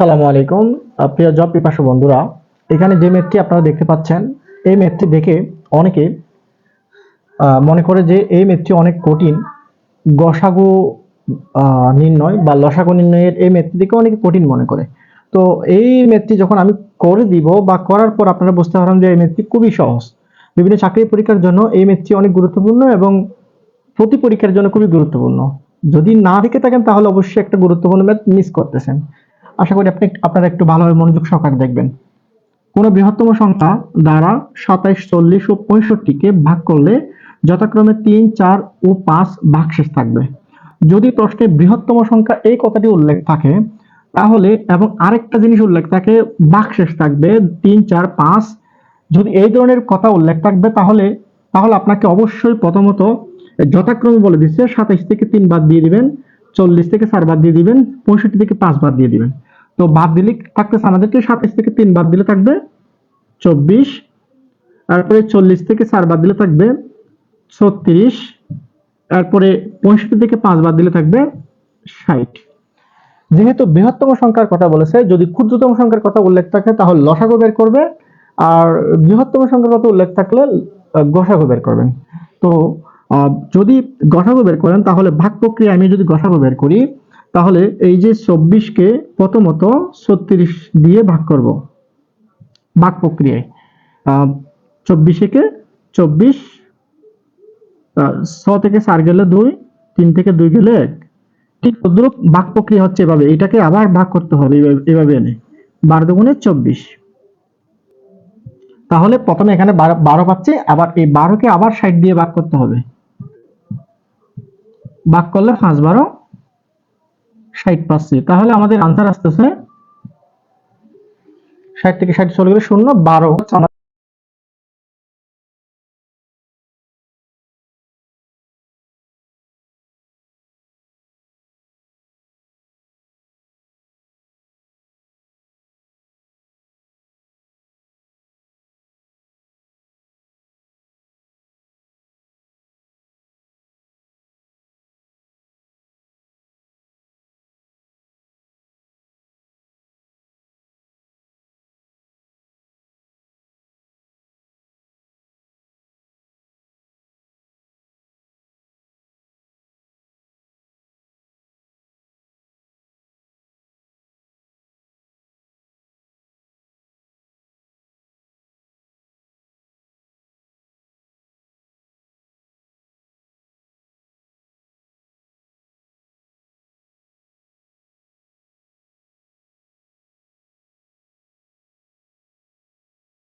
আসসালামু আলাইকুম। প্রিয় জব পিপাসু বন্ধুরা, এখানে যে ম্যাথটি আপনারা দেখতে পাচ্ছেন, এই ম্যাথটি দেখে অনেকে মনে করে যে এই ম্যাথটি অনেক কঠিন, গসাগু নির্ণয় বা লসাগু নির্ণয়ের এই ম্যাথটি দেখে অনেকে কঠিন মনে করে। তো এই ম্যাথটি যখন আমি করে দিব বা করার পর আপনারা বুঝতে পারেন যে এই ম্যাথটি খুবই সহজ। বিভিন্ন চাকরি পরীক্ষার জন্য এই ম্যাথটি অনেক গুরুত্বপূর্ণ এবং প্রতি পরীক্ষার জন্য খুবই গুরুত্বপূর্ণ। যদি না দেখে থাকেন তাহলে অবশ্যই একটা গুরুত্বপূর্ণ ম্যাথ মিস করতেছেন। আশা করি আপনি আপনারা একটু ভালোভাবে মনোযোগ সহকারে দেখবেন। কোন বৃহত্তম সংখ্যা দ্বারা সাতাইশ, চল্লিশ ও পঁয়ষট্টিকে ভাগ করলে যথাক্রমে তিন, চার ও পাঁচ ভাগশেষ থাকবে। যদি প্রশ্নে বৃহত্তম সংখ্যা এই কথাটি উল্লেখ থাকে, তাহলে এবং আরেকটা জিনিস উল্লেখ থাকে, ভাগশেষ থাকবে তিন, চার, পাঁচ। যদি এই ধরনের কথা উল্লেখ থাকবে, তাহলে তাহলে আপনাকে অবশ্যই প্রথমত যথাক্রমে বলে দিচ্ছে, সাতাইশ থেকে তিন বাদ দিয়ে দিবেন। চল্লিশ থেকে চার বাদ দিয়ে দিবেন, পঁয়ষট্টি থেকে পাঁচ বাদ দিয়ে দিবেন। তো বাদ দিলে থাকতেছে আমাদেরকে সাতাইশ থেকে তিন বাদ দিলে থাকবে চব্বিশ, তারপরে চল্লিশ থেকে চার বাদ দিলে থাকবে ছত্রিশ, তারপরে পঁয়ষট্টি থেকে পাঁচ বাদ দিলে থাকবে ষাট। যেহেতু বৃহত্তম সংখ্যার কথা বলেছে, যদি ক্ষুদ্রতম সংখ্যার কথা উল্লেখ থাকে, তাহলে লসাগু বের করবে, আর বৃহত্তম সংখ্যার কথা উল্লেখ থাকলে গসাগু বের করবেন। তো যদি গসাগু বের করেন, তাহলে ভাগ প্রক্রিয়া আমি যদি গসাগু বের করি, তাহলে এই যে চব্বিশকে প্রথমত ছত্রিশ দিয়ে ভাগ করব। ভাগ প্রক্রিয়ায়। চব্বিশে কে চব্বিশ ছ থেকে চার গেলে দুই, তিন থেকে দুই গেলে এক। ঠিক তদ্রুপ ভাগ প্রক্রিয়া হচ্ছে এভাবে। এটাকে আবার ভাগ করতে হবে এভাবে- এনে। বারো দুগুণে চব্বিশ। তাহলে প্রথমে এখানে বারো পাচ্ছে, আবার এই বারোকে আবার ষাট দিয়ে ভাগ করতে হবে। ভাগ করলে পাঁচ বারো ষাট পাচ্ছি তাহলে আমাদের আনসার আসতেছে ষাট থেকে ষাট চলে গেলে শূন্য, বারো।